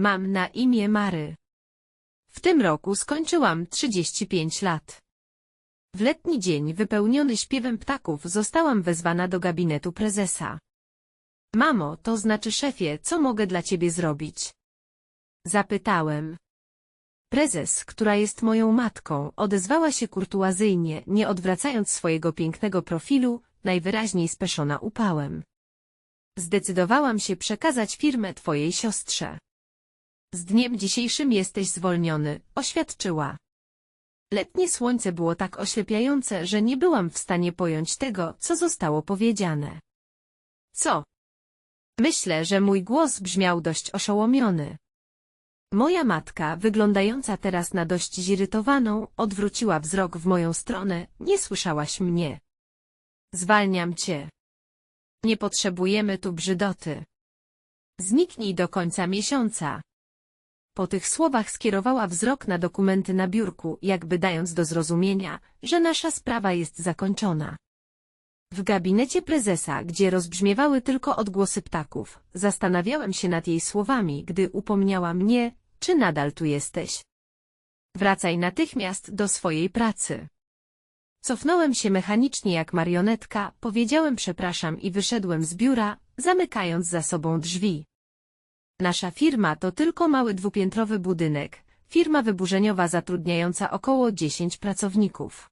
Mam na imię Mary. W tym roku skończyłam 35 lat. W letni dzień wypełniony śpiewem ptaków zostałam wezwana do gabinetu prezesa. Mamo, to znaczy szefie, co mogę dla ciebie zrobić? Zapytałem. Prezes, która jest moją matką, odezwała się kurtuazyjnie, nie odwracając swojego pięknego profilu, najwyraźniej speszona upałem. Zdecydowałam się przekazać firmę twojej siostrze. Z dniem dzisiejszym jesteś zwolniony, oświadczyła. Letnie słońce było tak oślepiające, że nie byłam w stanie pojąć tego, co zostało powiedziane. Co? Myślę, że mój głos brzmiał dość oszołomiony. Moja matka, wyglądająca teraz na dość zirytowaną, odwróciła wzrok w moją stronę. Nie słyszałaś mnie. Zwalniam cię. Nie potrzebujemy tu brzydoty. Zniknij do końca miesiąca. Po tych słowach skierowała wzrok na dokumenty na biurku, jakby dając do zrozumienia, że nasza sprawa jest zakończona. W gabinecie prezesa, gdzie rozbrzmiewały tylko odgłosy ptaków, zastanawiałem się nad jej słowami, gdy upomniała mnie, czy nadal tu jesteś. Wracaj natychmiast do swojej pracy. Cofnąłem się mechanicznie jak marionetka, powiedziałem przepraszam i wyszedłem z biura, zamykając za sobą drzwi. Nasza firma to tylko mały dwupiętrowy budynek, firma wyburzeniowa zatrudniająca około 10 pracowników.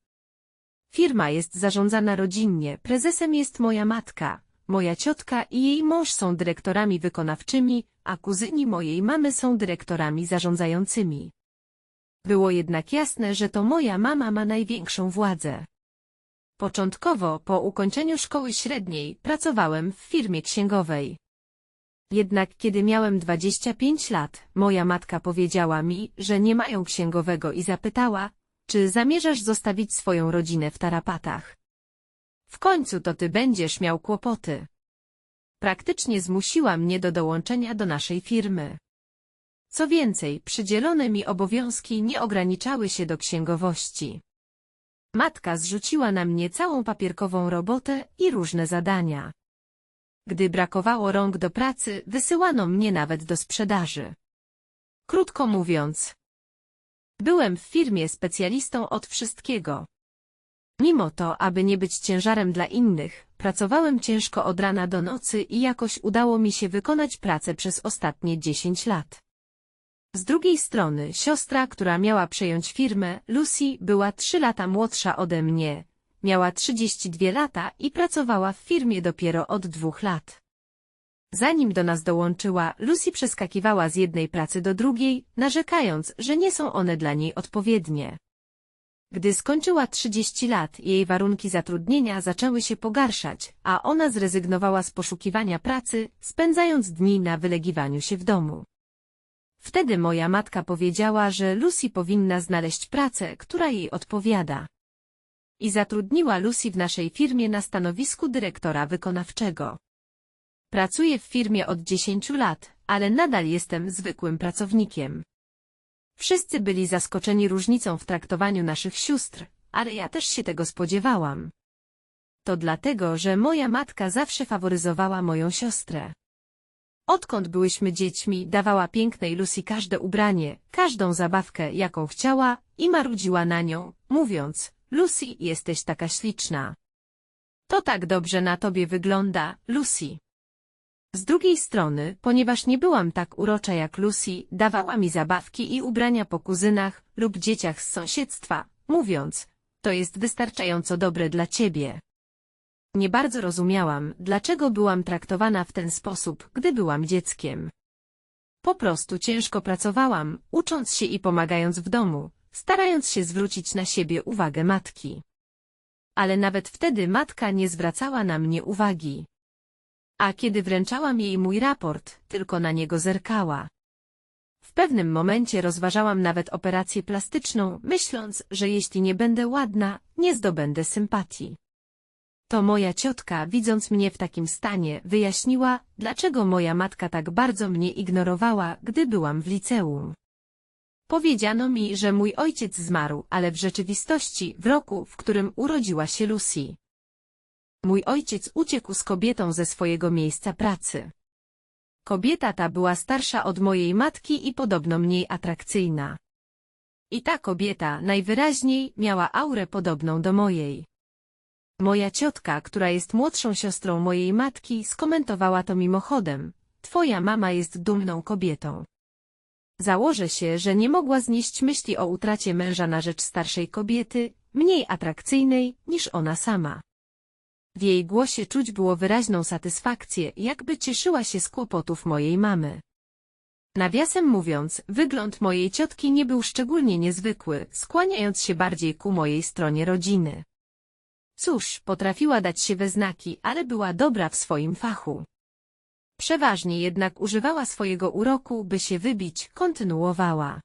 Firma jest zarządzana rodzinnie, prezesem jest moja matka, moja ciotka i jej mąż są dyrektorami wykonawczymi, a kuzyni mojej mamy są dyrektorami zarządzającymi. Było jednak jasne, że to moja mama ma największą władzę. Początkowo, po ukończeniu szkoły średniej, pracowałem w firmie księgowej. Jednak kiedy miałem 25 lat, moja matka powiedziała mi, że nie mają księgowego i zapytała, czy zamierzasz zostawić swoją rodzinę w tarapatach. W końcu to ty będziesz miał kłopoty. Praktycznie zmusiła mnie do dołączenia do naszej firmy. Co więcej, przydzielone mi obowiązki nie ograniczały się do księgowości. Matka zrzuciła na mnie całą papierkową robotę i różne zadania. Gdy brakowało rąk do pracy, wysyłano mnie nawet do sprzedaży. Krótko mówiąc, byłem w firmie specjalistą od wszystkiego. Mimo to, aby nie być ciężarem dla innych, pracowałem ciężko od rana do nocy i jakoś udało mi się wykonać pracę przez ostatnie 10 lat. Z drugiej strony, siostra, która miała przejąć firmę, Lucy, była 3 lata młodsza ode mnie, miała 32 lata i pracowała w firmie dopiero od dwóch lat. Zanim do nas dołączyła, Lucy przeskakiwała z jednej pracy do drugiej, narzekając, że nie są one dla niej odpowiednie. Gdy skończyła 30 lat, jej warunki zatrudnienia zaczęły się pogarszać, a ona zrezygnowała z poszukiwania pracy, spędzając dni na wylegiwaniu się w domu. Wtedy moja matka powiedziała, że Lucy powinna znaleźć pracę, która jej odpowiada. I zatrudniła Lucy w naszej firmie na stanowisku dyrektora wykonawczego. Pracuję w firmie od 10 lat, ale nadal jestem zwykłym pracownikiem. Wszyscy byli zaskoczeni różnicą w traktowaniu naszych sióstr, ale ja też się tego spodziewałam. To dlatego, że moja matka zawsze faworyzowała moją siostrę. Odkąd byłyśmy dziećmi, dawała pięknej Lucy każde ubranie, każdą zabawkę, jaką chciała i marudziła na nią, mówiąc, Lucy, jesteś taka śliczna. To tak dobrze na tobie wygląda, Lucy. Z drugiej strony, ponieważ nie byłam tak urocza jak Lucy, dawała mi zabawki i ubrania po kuzynach lub dzieciach z sąsiedztwa, mówiąc, to jest wystarczająco dobre dla ciebie. Nie bardzo rozumiałam, dlaczego byłam traktowana w ten sposób, gdy byłam dzieckiem. Po prostu ciężko pracowałam, ucząc się i pomagając w domu, starając się zwrócić na siebie uwagę matki. Ale nawet wtedy matka nie zwracała na mnie uwagi. A kiedy wręczałam jej mój raport, tylko na niego zerkała. W pewnym momencie rozważałam nawet operację plastyczną, myśląc, że jeśli nie będę ładna, nie zdobędę sympatii. To moja ciotka, widząc mnie w takim stanie, wyjaśniła, dlaczego moja matka tak bardzo mnie ignorowała, gdy byłam w liceum. Powiedziano mi, że mój ojciec zmarł, ale w rzeczywistości w roku, w którym urodziła się Lucy. Mój ojciec uciekł z kobietą ze swojego miejsca pracy. Kobieta ta była starsza od mojej matki i podobno mniej atrakcyjna. I ta kobieta najwyraźniej miała aurę podobną do mojej. Moja ciotka, która jest młodszą siostrą mojej matki, skomentowała to mimochodem. Twoja mama jest dumną kobietą. Założę się, że nie mogła znieść myśli o utracie męża na rzecz starszej kobiety, mniej atrakcyjnej niż ona sama. W jej głosie czuć było wyraźną satysfakcję, jakby cieszyła się z kłopotów mojej mamy. Nawiasem mówiąc, wygląd mojej ciotki nie był szczególnie niezwykły, skłaniając się bardziej ku mojej stronie rodziny. Cóż, potrafiła dać się we znaki, ale była dobra w swoim fachu. Przeważnie jednak używała swojego uroku, by się wybić, kontynuowała.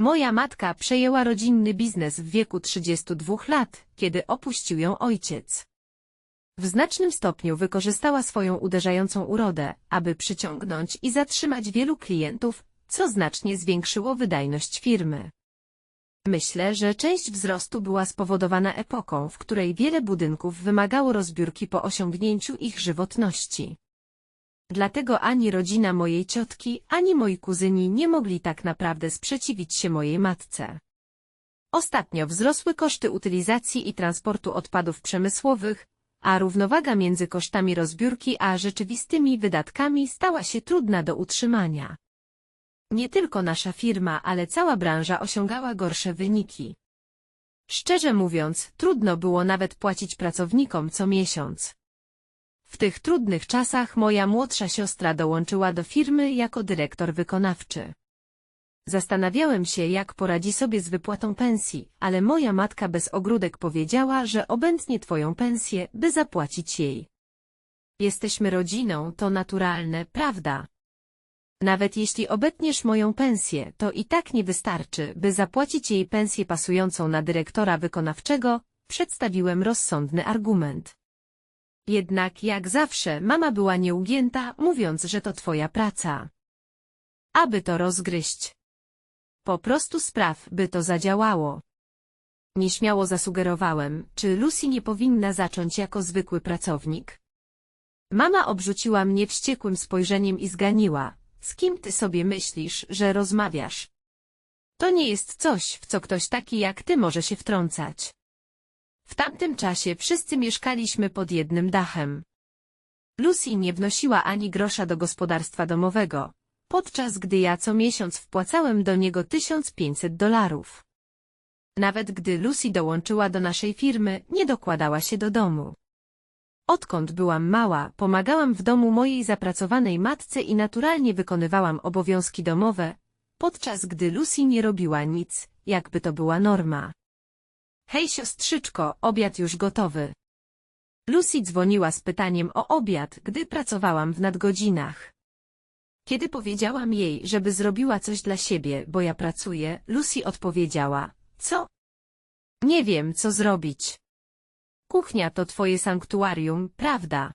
Moja matka przejęła rodzinny biznes w wieku 32 lat, kiedy opuścił ją ojciec. W znacznym stopniu wykorzystała swoją uderzającą urodę, aby przyciągnąć i zatrzymać wielu klientów, co znacznie zwiększyło wydajność firmy. Myślę, że część wzrostu była spowodowana epoką, w której wiele budynków wymagało rozbiórki po osiągnięciu ich żywotności. Dlatego ani rodzina mojej ciotki, ani moi kuzyni nie mogli tak naprawdę sprzeciwić się mojej matce. Ostatnio wzrosły koszty utylizacji i transportu odpadów przemysłowych, a równowaga między kosztami rozbiórki a rzeczywistymi wydatkami stała się trudna do utrzymania. Nie tylko nasza firma, ale cała branża osiągała gorsze wyniki. Szczerze mówiąc, trudno było nawet płacić pracownikom co miesiąc. W tych trudnych czasach moja młodsza siostra dołączyła do firmy jako dyrektor wykonawczy. Zastanawiałem się, jak poradzi sobie z wypłatą pensji, ale moja matka bez ogródek powiedziała, że obędnie twoją pensję, by zapłacić jej. Jesteśmy rodziną, to naturalne, prawda? Nawet jeśli obetniesz moją pensję, to i tak nie wystarczy, by zapłacić jej pensję pasującą na dyrektora wykonawczego, przedstawiłem rozsądny argument. Jednak jak zawsze mama była nieugięta, mówiąc, że to twoja praca. Aby to rozgryźć. Po prostu spraw, by to zadziałało. Nieśmiało zasugerowałem, czy Lucy nie powinna zacząć jako zwykły pracownik. Mama obrzuciła mnie wściekłym spojrzeniem i zganiła. Z kim ty sobie myślisz, że rozmawiasz? To nie jest coś, w co ktoś taki jak ty może się wtrącać. W tamtym czasie wszyscy mieszkaliśmy pod jednym dachem. Lucy nie wnosiła ani grosza do gospodarstwa domowego, podczas gdy ja co miesiąc wpłacałem do niego 1500 dolarów. Nawet gdy Lucy dołączyła do naszej firmy, nie dokładała się do domu. Odkąd byłam mała, pomagałam w domu mojej zapracowanej matce i naturalnie wykonywałam obowiązki domowe, podczas gdy Lucy nie robiła nic, jakby to była norma. Hej siostrzyczko, obiad już gotowy. Lucy dzwoniła z pytaniem o obiad, gdy pracowałam w nadgodzinach. Kiedy powiedziałam jej, żeby zrobiła coś dla siebie, bo ja pracuję, Lucy odpowiedziała, co? Nie wiem, co zrobić. Kuchnia to twoje sanktuarium, prawda?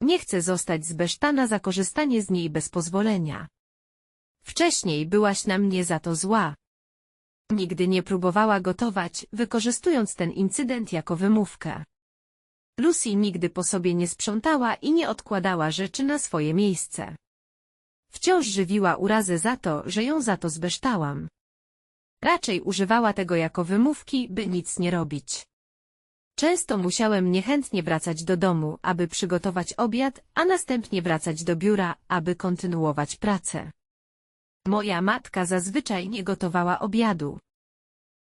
Nie chcę zostać zbesztana za korzystanie z niej bez pozwolenia. Wcześniej byłaś na mnie za to zła. Nigdy nie próbowała gotować, wykorzystując ten incydent jako wymówkę. Lucy nigdy po sobie nie sprzątała i nie odkładała rzeczy na swoje miejsce. Wciąż żywiła urazę za to, że ją za to zbeształam. Raczej używała tego jako wymówki, by nic nie robić. Często musiałem niechętnie wracać do domu, aby przygotować obiad, a następnie wracać do biura, aby kontynuować pracę. Moja matka zazwyczaj nie gotowała obiadu.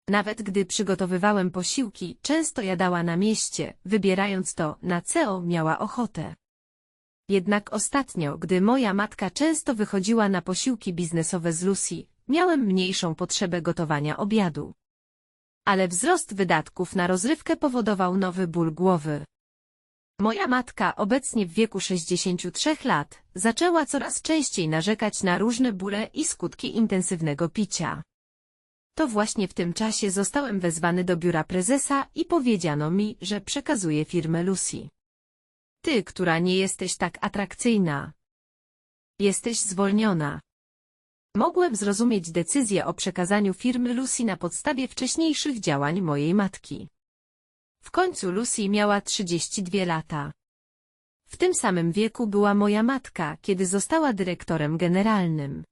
Nawet gdy przygotowywałem posiłki, często jadała na mieście, wybierając to, na co miała ochotę. Jednak ostatnio, gdy moja matka często wychodziła na posiłki biznesowe z Lucy, miałem mniejszą potrzebę gotowania obiadu. Ale wzrost wydatków na rozrywkę powodował nowy ból głowy. Moja matka, obecnie w wieku 63 lat, zaczęła coraz częściej narzekać na różne bóle i skutki intensywnego picia. To właśnie w tym czasie zostałem wezwany do biura prezesa i powiedziano mi, że przekazuję firmę Lucy. Ty, która nie jesteś tak atrakcyjna. Jesteś zwolniona. Mogłem zrozumieć decyzję o przekazaniu firmy Lucy na podstawie wcześniejszych działań mojej matki. W końcu Lucy miała 32 lata. W tym samym wieku była moja matka, kiedy została dyrektorem generalnym.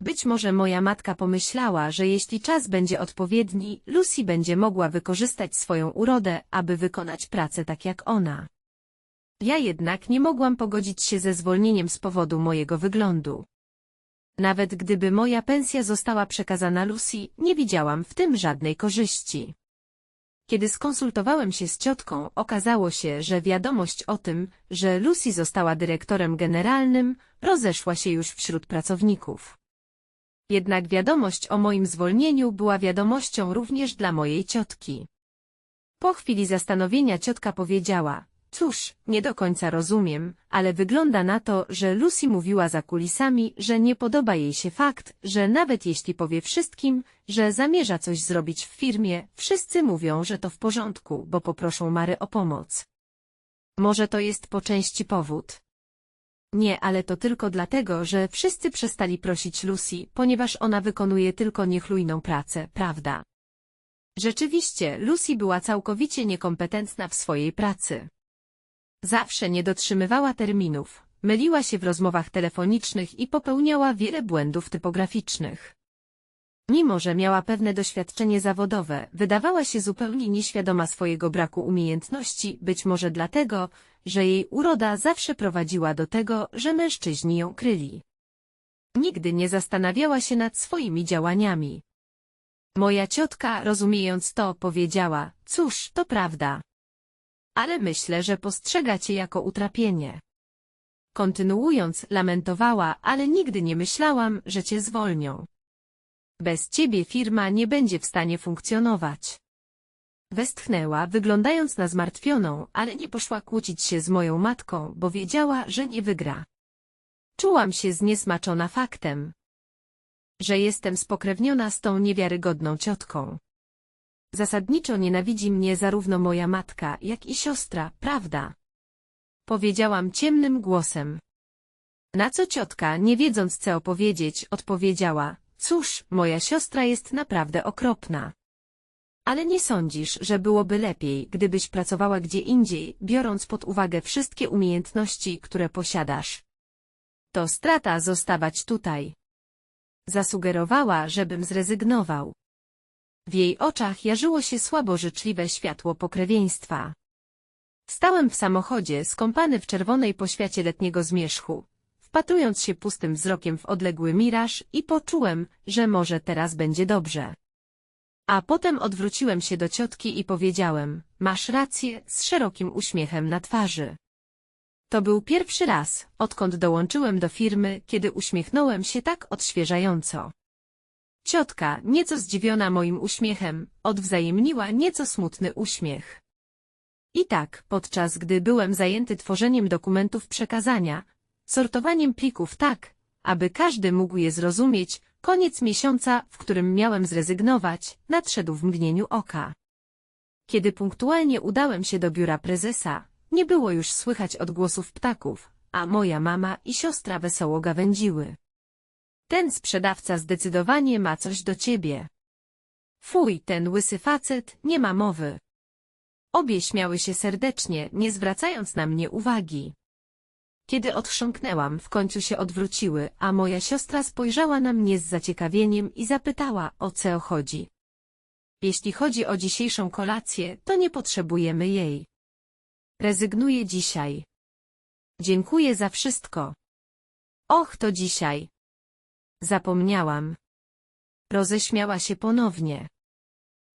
Być może moja matka pomyślała, że jeśli czas będzie odpowiedni, Lucy będzie mogła wykorzystać swoją urodę, aby wykonać pracę tak jak ona. Ja jednak nie mogłam pogodzić się ze zwolnieniem z powodu mojego wyglądu. Nawet gdyby moja pensja została przekazana Lucy, nie widziałam w tym żadnej korzyści. Kiedy skonsultowałem się z ciotką, okazało się, że wiadomość o tym, że Lucy została dyrektorem generalnym, rozeszła się już wśród pracowników. Jednak wiadomość o moim zwolnieniu była wiadomością również dla mojej ciotki. Po chwili zastanowienia ciotka powiedziała, cóż, nie do końca rozumiem, ale wygląda na to, że Lucy mówiła za kulisami, że nie podoba jej się fakt, że nawet jeśli powie wszystkim, że zamierza coś zrobić w firmie, wszyscy mówią, że to w porządku, bo poproszą Mary o pomoc. Może to jest po części powód. Nie, ale to tylko dlatego, że wszyscy przestali prosić Lucy, ponieważ ona wykonuje tylko niechlujną pracę, prawda? Rzeczywiście, Lucy była całkowicie niekompetentna w swojej pracy. Zawsze nie dotrzymywała terminów, myliła się w rozmowach telefonicznych i popełniała wiele błędów typograficznych. Mimo, że miała pewne doświadczenie zawodowe, wydawała się zupełnie nieświadoma swojego braku umiejętności, być może dlatego, że jej uroda zawsze prowadziła do tego, że mężczyźni ją kryli. Nigdy nie zastanawiała się nad swoimi działaniami. Moja ciotka, rozumiejąc to, powiedziała, cóż, to prawda. Ale myślę, że postrzega cię jako utrapienie. Kontynuując, lamentowała, ale nigdy nie myślałam, że cię zwolnią. Bez ciebie firma nie będzie w stanie funkcjonować. Westchnęła, wyglądając na zmartwioną, ale nie poszła kłócić się z moją matką, bo wiedziała, że nie wygra. Czułam się zniesmaczona faktem, że jestem spokrewniona z tą niewiarygodną ciotką. Zasadniczo nienawidzi mnie zarówno moja matka, jak i siostra, prawda? Powiedziałam ciemnym głosem. Na co ciotka, nie wiedząc co opowiedzieć, odpowiedziała, cóż, moja siostra jest naprawdę okropna. Ale nie sądzisz, że byłoby lepiej, gdybyś pracowała gdzie indziej, biorąc pod uwagę wszystkie umiejętności, które posiadasz. To strata zostawać tutaj. Zasugerowała, żebym zrezygnował. W jej oczach jarzyło się słabo życzliwe światło pokrewieństwa. Stałem w samochodzie, skąpany w czerwonej poświacie letniego zmierzchu, wpatrując się pustym wzrokiem w odległy miraż i poczułem, że może teraz będzie dobrze. A potem odwróciłem się do ciotki i powiedziałem, masz rację, z szerokim uśmiechem na twarzy. To był pierwszy raz, odkąd dołączyłem do firmy, kiedy uśmiechnąłem się tak odświeżająco. Ciotka, nieco zdziwiona moim uśmiechem, odwzajemniła nieco smutny uśmiech. I tak, podczas gdy byłem zajęty tworzeniem dokumentów przekazania, sortowaniem plików tak, aby każdy mógł je zrozumieć, koniec miesiąca, w którym miałem zrezygnować, nadszedł w mgnieniu oka. Kiedy punktualnie udałem się do biura prezesa, nie było już słychać odgłosów ptaków, a moja mama i siostra wesoło gawędziły. Ten sprzedawca zdecydowanie ma coś do ciebie. Fuj, ten łysy facet, nie ma mowy. Obie śmiały się serdecznie, nie zwracając na mnie uwagi. Kiedy odchrząknęłam, w końcu się odwróciły, a moja siostra spojrzała na mnie z zaciekawieniem i zapytała, o co chodzi. Jeśli chodzi o dzisiejszą kolację, to nie potrzebujemy jej. Rezygnuję dzisiaj. Dziękuję za wszystko. Och, to dzisiaj. Zapomniałam. Roześmiała się ponownie.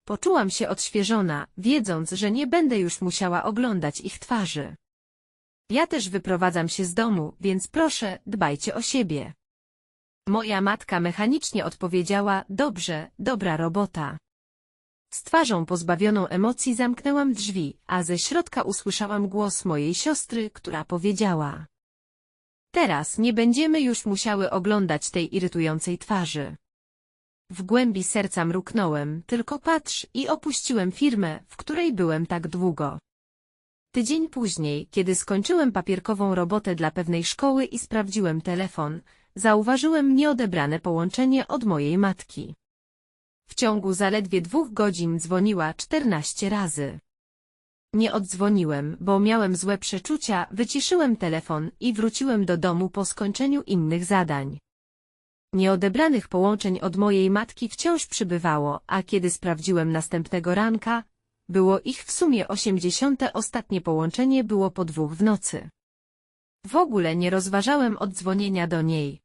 Poczułam się odświeżona, wiedząc, że nie będę już musiała oglądać ich twarzy. Ja też wyprowadzam się z domu, więc proszę, dbajcie o siebie. Moja matka mechanicznie odpowiedziała, dobrze, dobra robota. Z twarzą pozbawioną emocji zamknęłam drzwi, a ze środka usłyszałam głos mojej siostry, która powiedziała. Teraz nie będziemy już musiały oglądać tej irytującej twarzy. W głębi serca mruknąłem, tylko patrz i opuściłem firmę, w której byłem tak długo. Tydzień później, kiedy skończyłem papierkową robotę dla pewnej szkoły i sprawdziłem telefon, zauważyłem nieodebrane połączenie od mojej matki. W ciągu zaledwie dwóch godzin dzwoniła czternaście razy. Nie oddzwoniłem, bo miałem złe przeczucia, wyciszyłem telefon i wróciłem do domu po skończeniu innych zadań. Nieodebranych połączeń od mojej matki wciąż przybywało, a kiedy sprawdziłem następnego ranka, było ich w sumie osiemdziesiąte ostatnie połączenie było po dwóch w nocy. W ogóle nie rozważałem oddzwonienia do niej.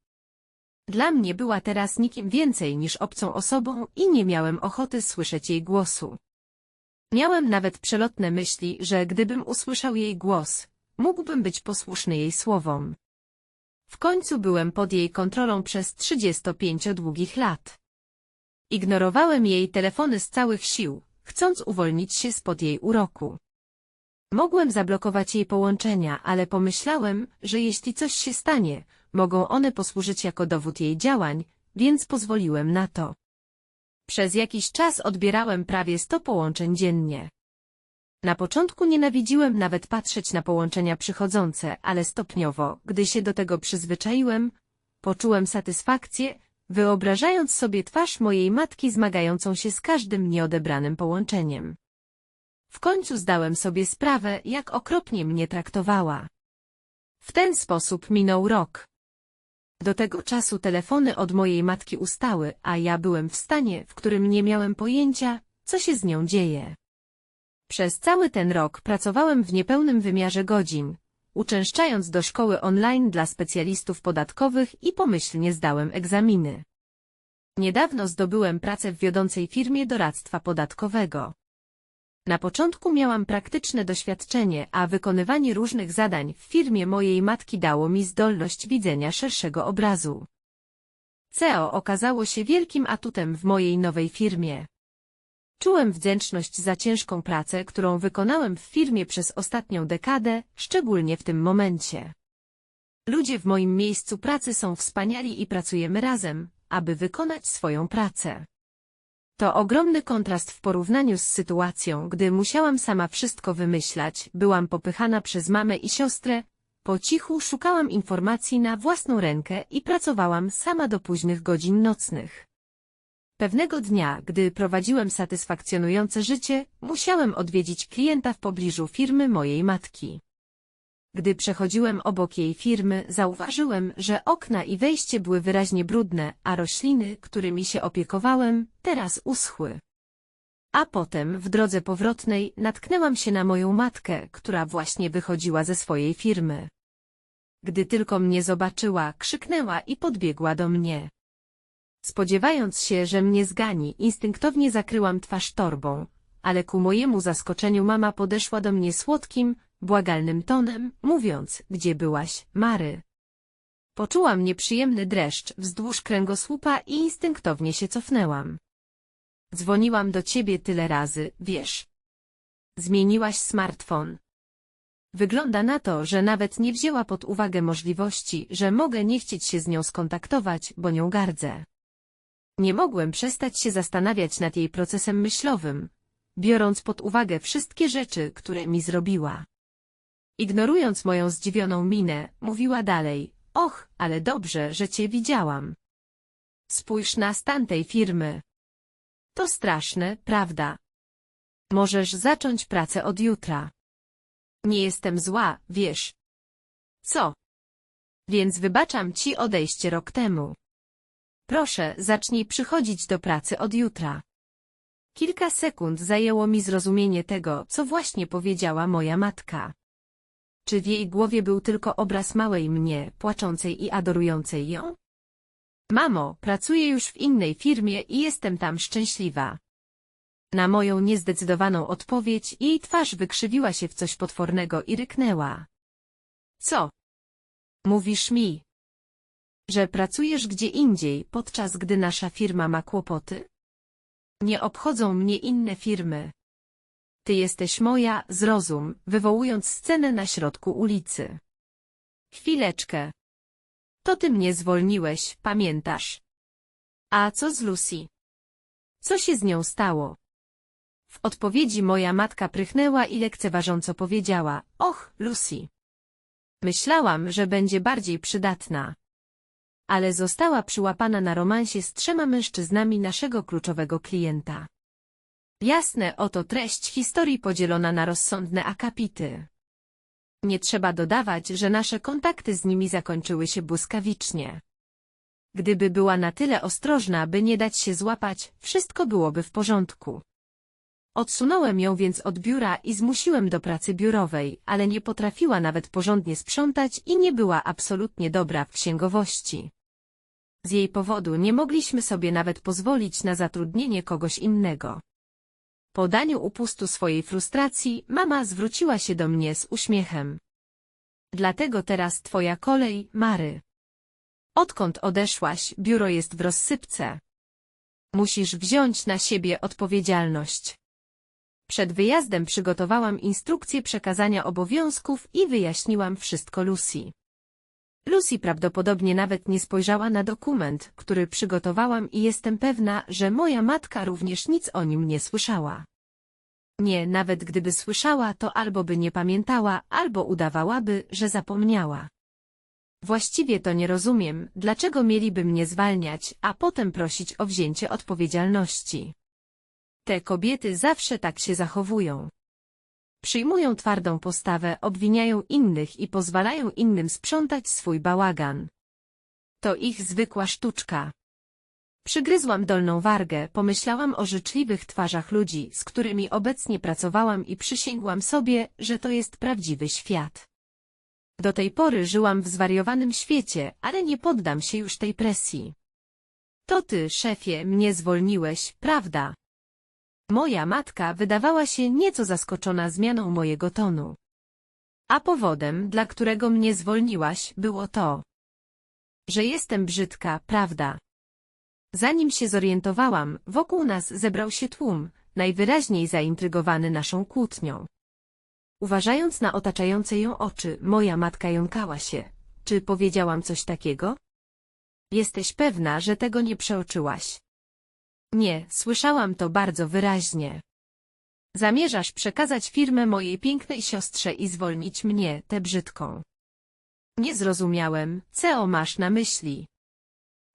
Dla mnie była teraz nikim więcej niż obcą osobą i nie miałem ochoty słyszeć jej głosu. Miałem nawet przelotne myśli, że gdybym usłyszał jej głos, mógłbym być posłuszny jej słowom. W końcu byłem pod jej kontrolą przez 35 długich lat. Ignorowałem jej telefony z całych sił, chcąc uwolnić się spod jej uroku. Mogłem zablokować jej połączenia, ale pomyślałem, że jeśli coś się stanie, mogą one posłużyć jako dowód jej działań, więc pozwoliłem na to. Przez jakiś czas odbierałem prawie 100 połączeń dziennie. Na początku nienawidziłem nawet patrzeć na połączenia przychodzące, ale stopniowo, gdy się do tego przyzwyczaiłem, poczułem satysfakcję, wyobrażając sobie twarz mojej matki zmagającą się z każdym nieodebranym połączeniem. W końcu zdałem sobie sprawę, jak okropnie mnie traktowała. W ten sposób minął rok. Do tego czasu telefony od mojej matki ustały, a ja byłem w stanie, w którym nie miałem pojęcia, co się z nią dzieje. Przez cały ten rok pracowałem w niepełnym wymiarze godzin, uczęszczając do szkoły online dla specjalistów podatkowych i pomyślnie zdałem egzaminy. Niedawno zdobyłem pracę w wiodącej firmie doradztwa podatkowego. Na początku miałam praktyczne doświadczenie, a wykonywanie różnych zadań w firmie mojej matki dało mi zdolność widzenia szerszego obrazu. CEO okazało się wielkim atutem w mojej nowej firmie. Czułem wdzięczność za ciężką pracę, którą wykonałem w firmie przez ostatnią dekadę, szczególnie w tym momencie. Ludzie w moim miejscu pracy są wspaniali i pracujemy razem, aby wykonać swoją pracę. To ogromny kontrast w porównaniu z sytuacją, gdy musiałam sama wszystko wymyślać, byłam popychana przez mamę i siostrę, po cichu szukałam informacji na własną rękę i pracowałam sama do późnych godzin nocnych. Pewnego dnia, gdy prowadziłem satysfakcjonujące życie, musiałem odwiedzić klienta w pobliżu firmy mojej matki. Gdy przechodziłem obok jej firmy, zauważyłem, że okna i wejście były wyraźnie brudne, a rośliny, którymi się opiekowałem, teraz uschły. A potem, w drodze powrotnej, natknęłam się na moją matkę, która właśnie wychodziła ze swojej firmy. Gdy tylko mnie zobaczyła, krzyknęła i podbiegła do mnie. Spodziewając się, że mnie zgani, instynktownie zakryłam twarz torbą, ale ku mojemu zaskoczeniu mama podeszła do mnie słodkim, błagalnym tonem, mówiąc, gdzie byłaś, Mary. Poczułam nieprzyjemny dreszcz wzdłuż kręgosłupa i instynktownie się cofnęłam. Dzwoniłam do ciebie tyle razy, wiesz. Zmieniłaś smartfon. Wygląda na to, że nawet nie wzięła pod uwagę możliwości, że mogę nie chcieć się z nią skontaktować, bo nią gardzę. Nie mogłem przestać się zastanawiać nad jej procesem myślowym, biorąc pod uwagę wszystkie rzeczy, które mi zrobiła. Ignorując moją zdziwioną minę, mówiła dalej, och, ale dobrze, że cię widziałam. Spójrz na stan tej firmy. To straszne, prawda? Możesz zacząć pracę od jutra. Nie jestem zła, wiesz. Co? Więc wybaczam ci odejście rok temu. Proszę, zacznij przychodzić do pracy od jutra. Kilka sekund zajęło mi zrozumienie tego, co właśnie powiedziała moja matka. Czy w jej głowie był tylko obraz małej mnie, płaczącej i adorującej ją? Mamo, pracuję już w innej firmie i jestem tam szczęśliwa. Na moją niezdecydowaną odpowiedź jej twarz wykrzywiła się w coś potwornego i ryknęła. Co? Mówisz mi, że pracujesz gdzie indziej, podczas gdy nasza firma ma kłopoty? Nie obchodzą mnie inne firmy. Ty jesteś moja, zrozum, wywołując scenę na środku ulicy. Chwileczkę. To ty mnie zwolniłeś, pamiętasz? A co z Lucy? Co się z nią stało? W odpowiedzi moja matka prychnęła i lekceważąco powiedziała, och, Lucy. Myślałam, że będzie bardziej przydatna. Ale została przyłapana na romansie z trzema mężczyznami naszego kluczowego klienta. Jasne, oto treść historii podzielona na rozsądne akapity. Nie trzeba dodawać, że nasze kontakty z nimi zakończyły się błyskawicznie. Gdyby była na tyle ostrożna, by nie dać się złapać, wszystko byłoby w porządku. Odsunąłem ją więc od biura i zmusiłem do pracy biurowej, ale nie potrafiła nawet porządnie sprzątać i nie była absolutnie dobra w księgowości. Z jej powodu nie mogliśmy sobie nawet pozwolić na zatrudnienie kogoś innego. Po daniu upustu swojej frustracji, mama zwróciła się do mnie z uśmiechem. Dlatego teraz twoja kolej, Mary. Odkąd odeszłaś, biuro jest w rozsypce. Musisz wziąć na siebie odpowiedzialność. Przed wyjazdem przygotowałam instrukcję przekazania obowiązków i wyjaśniłam wszystko Lucy. Lucy prawdopodobnie nawet nie spojrzała na dokument, który przygotowałam i jestem pewna, że moja matka również nic o nim nie słyszała. Nie, nawet gdyby słyszała, to albo by nie pamiętała, albo udawałaby, że zapomniała. Właściwie to nie rozumiem, dlaczego mieliby mnie zwalniać, a potem prosić o wzięcie odpowiedzialności. Te kobiety zawsze tak się zachowują. Przyjmują twardą postawę, obwiniają innych i pozwalają innym sprzątać swój bałagan. To ich zwykła sztuczka. Przygryzłam dolną wargę, pomyślałam o życzliwych twarzach ludzi, z którymi obecnie pracowałam i przysięgłam sobie, że to jest prawdziwy świat. Do tej pory żyłam w zwariowanym świecie, ale nie poddam się już tej presji. To ty, szefie, mnie zwolniłeś, prawda? Moja matka wydawała się nieco zaskoczona zmianą mojego tonu. A powodem, dla którego mnie zwolniłaś, było to, że jestem brzydka, prawda? Zanim się zorientowałam, wokół nas zebrał się tłum, najwyraźniej zaintrygowany naszą kłótnią. Uważając na otaczające ją oczy, moja matka jąkała się. Czy powiedziałam coś takiego? Jesteś pewna, że tego nie przeoczyłaś? Nie, słyszałam to bardzo wyraźnie. Zamierzasz przekazać firmę mojej pięknej siostrze i zwolnić mnie, tę brzydką. Nie zrozumiałem, co masz na myśli.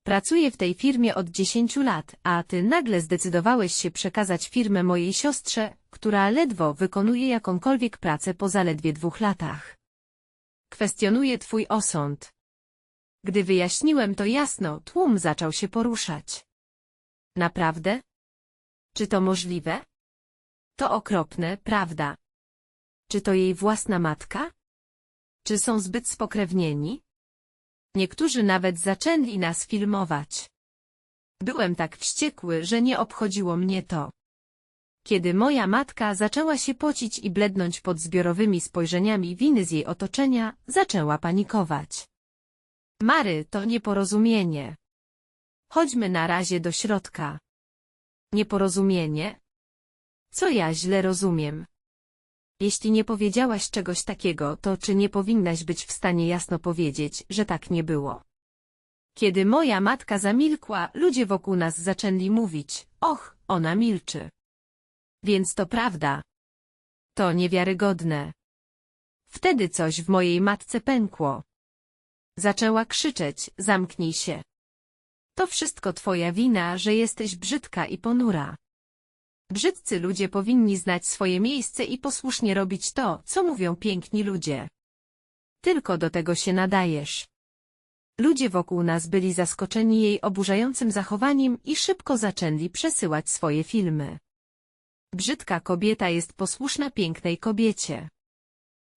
Pracuję w tej firmie od dziesięciu lat, a ty nagle zdecydowałeś się przekazać firmę mojej siostrze, która ledwo wykonuje jakąkolwiek pracę po zaledwie dwóch latach. Kwestionuję twój osąd. Gdy wyjaśniłem to jasno, tłum zaczął się poruszać. Naprawdę? Czy to możliwe? To okropne, prawda? Czy to jej własna matka? Czy są zbyt spokrewnieni? Niektórzy nawet zaczęli nas filmować. Byłem tak wściekły, że nie obchodziło mnie to. Kiedy moja matka zaczęła się pocić i blednąć pod zbiorowymi spojrzeniami winy z jej otoczenia, zaczęła panikować. Mary, to nieporozumienie. Chodźmy na razie do środka. Nieporozumienie? Co ja źle rozumiem? Jeśli nie powiedziałaś czegoś takiego, to czy nie powinnaś być w stanie jasno powiedzieć, że tak nie było? Kiedy moja matka zamilkła, ludzie wokół nas zaczęli mówić, och, ona milczy. Więc to prawda. To niewiarygodne. Wtedy coś w mojej matce pękło. Zaczęła krzyczeć, zamknij się. To wszystko twoja wina, że jesteś brzydka i ponura. Brzydcy ludzie powinni znać swoje miejsce i posłusznie robić to, co mówią piękni ludzie. Tylko do tego się nadajesz. Ludzie wokół nas byli zaskoczeni jej oburzającym zachowaniem i szybko zaczęli przesyłać swoje filmy. Brzydka kobieta jest posłuszna pięknej kobiecie.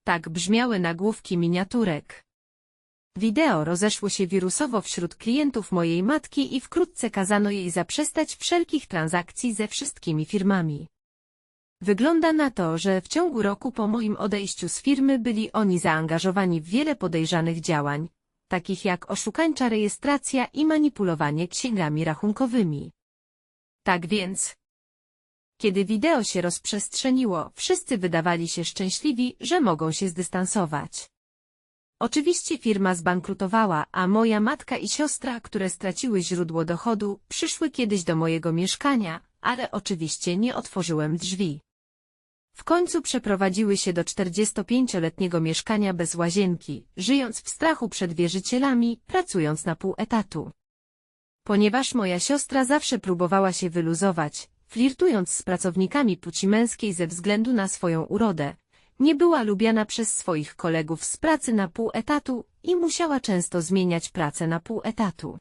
Tak brzmiały nagłówki miniaturek. Wideo rozeszło się wirusowo wśród klientów mojej matki i wkrótce kazano jej zaprzestać wszelkich transakcji ze wszystkimi firmami. Wygląda na to, że w ciągu roku po moim odejściu z firmy byli oni zaangażowani w wiele podejrzanych działań, takich jak oszukańcza rejestracja i manipulowanie księgami rachunkowymi. Tak więc, kiedy wideo się rozprzestrzeniło, wszyscy wydawali się szczęśliwi, że mogą się zdystansować. Oczywiście firma zbankrutowała, a moja matka i siostra, które straciły źródło dochodu, przyszły kiedyś do mojego mieszkania, ale oczywiście nie otworzyłem drzwi. W końcu przeprowadziły się do 45-letniego mieszkania bez łazienki, żyjąc w strachu przed wierzycielami, pracując na pół etatu. Ponieważ moja siostra zawsze próbowała się wyluzować, flirtując z pracownikami płci męskiej ze względu na swoją urodę, nie była lubiana przez swoich kolegów z pracy na pół etatu i musiała często zmieniać pracę na pół etatu.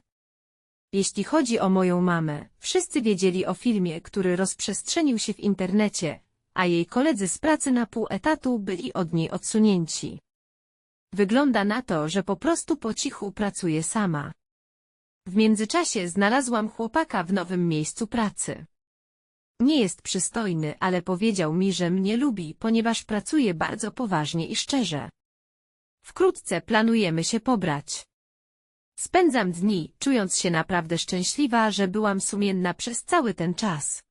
Jeśli chodzi o moją mamę, wszyscy wiedzieli o filmie, który rozprzestrzenił się w internecie, a jej koledzy z pracy na pół etatu byli od niej odsunięci. Wygląda na to, że po prostu po cichu pracuje sama. W międzyczasie znalazłam chłopaka w nowym miejscu pracy. Nie jest przystojny, ale powiedział mi, że mnie lubi, ponieważ pracuje bardzo poważnie i szczerze. Wkrótce planujemy się pobrać. Spędzam dni, czując się naprawdę szczęśliwa, że byłam sumienna przez cały ten czas.